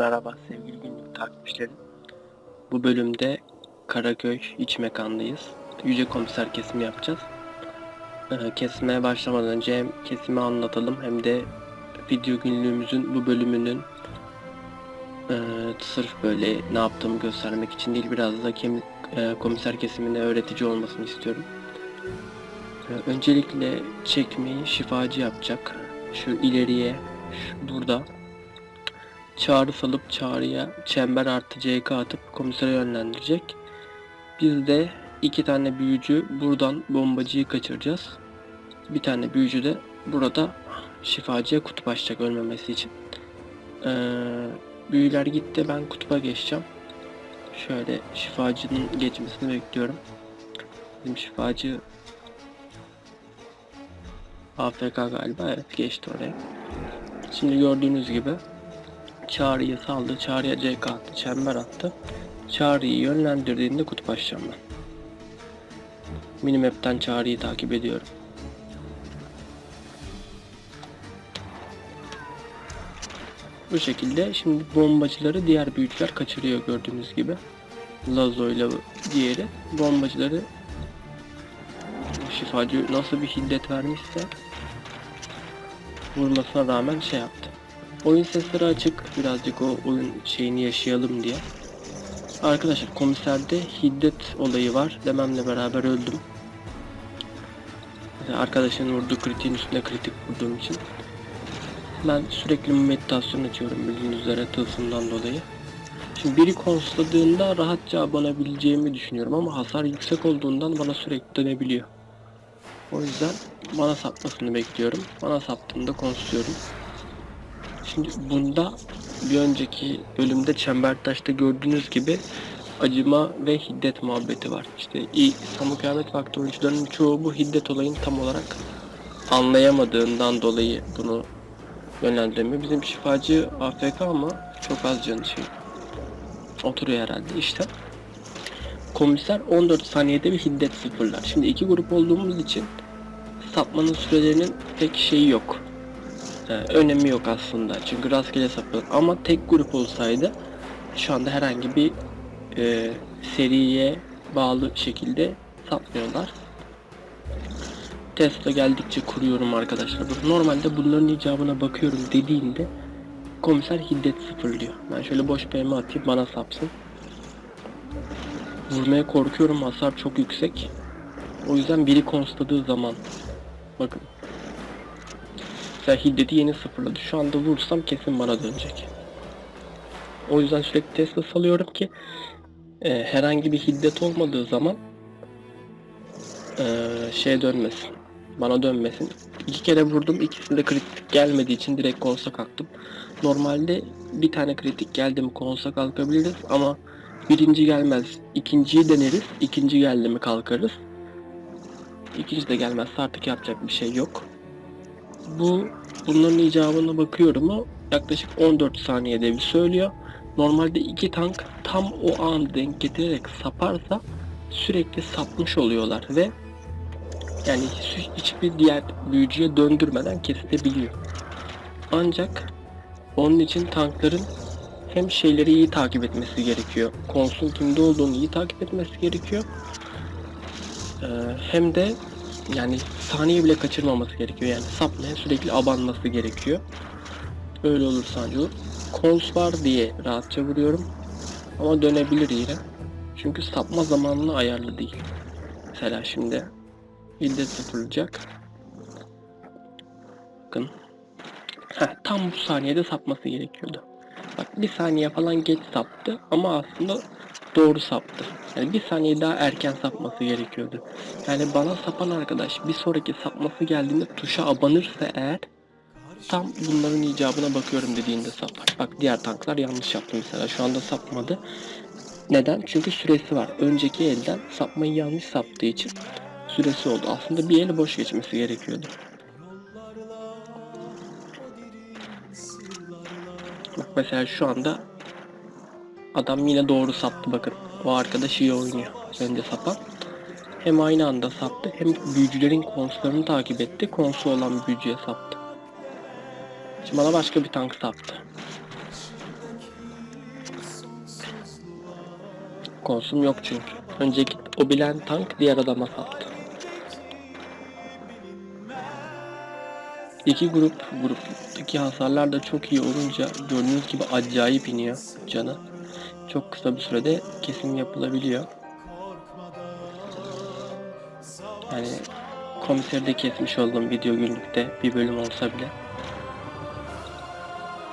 Merhaba sevgili günlük takipçilerim. Bu bölümde Karaköy iç mekandayız. Yüce komiser kesimi yapacağız. Ee, Kesmeye başlamadan önce hem kesimi anlatalım hem de video günlüğümüzün bu bölümünün e, sırf böyle ne yaptığımı göstermek için değil biraz da kim, e, komiser kesimine öğretici olmasını istiyorum. Ee, Öncelikle çekmeyi şifacı yapacak. Şu ileriye, şu burada çağrı salıp çağrıya çember artı CK atıp komisere yönlendirecek. Biz de iki tane büyücü buradan bombacıyı kaçıracağız. Bir tane büyücü de burada şifacıya kutup açacak ölmemesi için. Ee, büyüler gitti ben kutuba geçeceğim. Şöyle şifacının geçmesini bekliyorum. Bizim şifacı AFK galiba evet geçti oraya. Şimdi gördüğünüz gibi Çağrı'yı saldı. Çağrı'ya CK attı. Çember attı. Çağrı'yı yönlendirdiğinde kutup açacağım ben. Minimap'ten Çağrı'yı takip ediyorum. Bu şekilde şimdi bombacıları diğer büyücüler kaçırıyor gördüğünüz gibi. Lazo ile diğeri bombacıları şifacı nasıl bir şiddet vermişse vurmasına rağmen şey yaptı. Oyun sesleri açık. Birazcık o oyun şeyini yaşayalım diye. Arkadaşlar komiserde hiddet olayı var. Dememle beraber öldüm. Mesela arkadaşın vurduğu kritiğin üstüne kritik vurduğum için. Ben sürekli meditasyon açıyorum bildiğiniz üzere tılsımdan dolayı. Şimdi biri konsladığında rahatça abanabileceğimi düşünüyorum ama hasar yüksek olduğundan bana sürekli dönebiliyor. O yüzden bana sapmasını bekliyorum. Bana saptığında konsluyorum. Şimdi bunda bir önceki bölümde Çembertaş'ta gördüğünüz gibi acıma ve hiddet muhabbeti var. İşte ilk Samu Kıyamet Vakti oyuncularının çoğu bu hiddet olayını tam olarak anlayamadığından dolayı bunu yönlendiremiyor. Bizim şifacı AFK ama çok az canı şey. Oturuyor herhalde işte. Komiser 14 saniyede bir hiddet sıfırlar. Şimdi iki grup olduğumuz için sapmanın sürelerinin pek şeyi yok. Ee, önemi yok aslında. Çünkü rastgele sapıyor. Ama tek grup olsaydı şu anda herhangi bir e, seriye bağlı şekilde sapmıyorlar. Tesla geldikçe kuruyorum arkadaşlar. Normalde bunların icabına bakıyorum dediğinde komiser hiddet sıfırlıyor. Ben şöyle boş PM atayım bana sapsın. Vurmaya korkuyorum hasar çok yüksek. O yüzden biri konsladığı zaman bakın Mesela hiddeti yeni sıfırladı. Şu anda vursam kesin bana dönecek. O yüzden sürekli Tesla salıyorum ki e, herhangi bir hiddet olmadığı zaman e, şey dönmesin. Bana dönmesin. İki kere vurdum. ikisinde kritik gelmediği için direkt konsa kalktım. Normalde bir tane kritik geldi mi konsa kalkabiliriz ama birinci gelmez. ikinciyi deneriz. İkinci geldi mi kalkarız. İkinci de gelmezse artık yapacak bir şey yok bu bunların icabına bakıyorum o yaklaşık 14 saniyede bir söylüyor. Normalde iki tank tam o an denk getirerek saparsa sürekli sapmış oluyorlar ve yani hiç- hiçbir diğer büyücüye döndürmeden kesilebiliyor. Ancak onun için tankların hem şeyleri iyi takip etmesi gerekiyor. Konsun kimde olduğunu iyi takip etmesi gerekiyor. Ee, hem de yani saniye bile kaçırmaması gerekiyor. Yani sapmaya sürekli abanması gerekiyor. Öyle olursa ancak olur. Kons var diye rahatça vuruyorum. Ama dönebilir yine. Çünkü sapma zamanını ayarlı değil. Mesela şimdi ilde sıfırlayacak. Bakın. Heh, tam bu saniyede sapması gerekiyordu. Bak bir saniye falan geç saptı ama aslında doğru saptı. Yani bir saniye daha erken sapması gerekiyordu. Yani bana sapan arkadaş bir sonraki sapması geldiğinde tuşa abanırsa eğer tam bunların icabına bakıyorum dediğinde sapar. Bak diğer tanklar yanlış yaptı mesela şu anda sapmadı. Neden? Çünkü süresi var. Önceki elden sapmayı yanlış saptığı için süresi oldu. Aslında bir eli boş geçmesi gerekiyordu. Bak mesela şu anda adam yine doğru saptı bakın. O arkadaş iyi oynuyor. Önce sapan. Hem aynı anda saptı hem büyücülerin konslarını takip etti. Konsu olan büyücüye saptı. Şimdi bana başka bir tank saptı. Konsum yok çünkü. Önceki o bilen tank diğer adama sattı. İki grup, gruptaki hasarlar da çok iyi olunca gördüğünüz gibi acayip iniyor canı. Çok kısa bir sürede kesim yapılabiliyor. Yani komiseri de kesmiş oldum video günlükte bir bölüm olsa bile.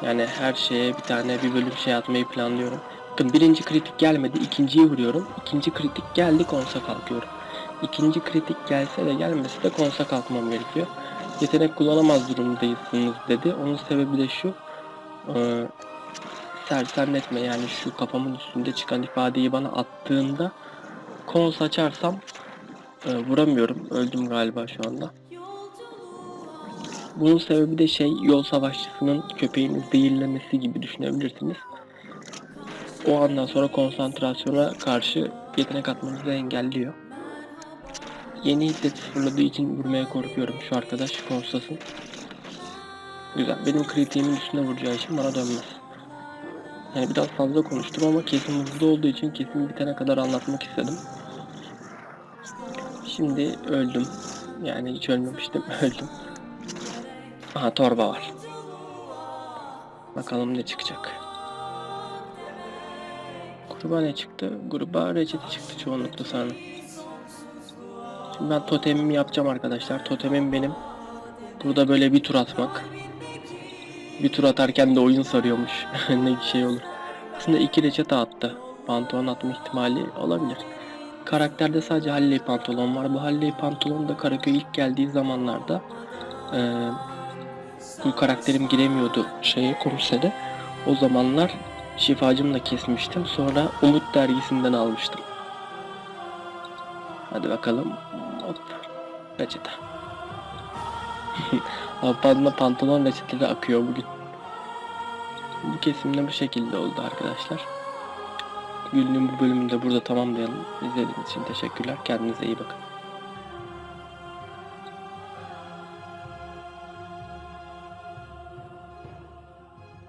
Yani her şeye bir tane bir bölüm şey atmayı planlıyorum. Bakın birinci kritik gelmedi, ikinciyi vuruyorum. İkinci kritik geldi, konsa kalkıyorum. İkinci kritik gelse de gelmese de konsa kalkmam gerekiyor. Yetenek kullanamaz durumdayısınız dedi. Onun sebebi de şu. Sersemletme yani şu kafamın üstünde çıkan ifadeyi bana attığında kons açarsam e, vuramıyorum. Öldüm galiba şu anda. Bunun sebebi de şey yol savaşçısının köpeğini zehirlemesi gibi düşünebilirsiniz. O andan sonra konsantrasyona karşı yetenek atmanızı engelliyor. Yeni hiddet sıfırladığı için vurmaya korkuyorum şu arkadaş konstasın. Güzel. Benim kritiğimin üstüne vuracağı için bana dönmez. Yani biraz fazla konuştum ama kesim hızlı olduğu için kesim bitene kadar anlatmak istedim. Şimdi öldüm. Yani hiç ölmemiştim. Öldüm. Aha torba var. Bakalım ne çıkacak. Gruba ne çıktı? Gruba reçete çıktı çoğunlukla sanırım. Şimdi ben totemimi yapacağım arkadaşlar. Totemim benim. Burada böyle bir tur atmak. Bir tur atarken de oyun sarıyormuş. ne şey olur. Aslında iki reçete attı. Pantolon atma ihtimali olabilir. Karakterde sadece Halley pantolon var. Bu Halley pantolon da Karaköy ilk geldiği zamanlarda eee bu karakterim giremiyordu şeye komisere. O zamanlar şifacımla kesmiştim. Sonra Umut dergisinden almıştım. Hadi bakalım. Hop. Reçete. Ablamla pantolon reçeteleri akıyor bugün. Bu kesimde bu şekilde oldu arkadaşlar. Günlüğün bu bölümünü de burada tamamlayalım. İzlediğiniz için teşekkürler. Kendinize iyi bakın.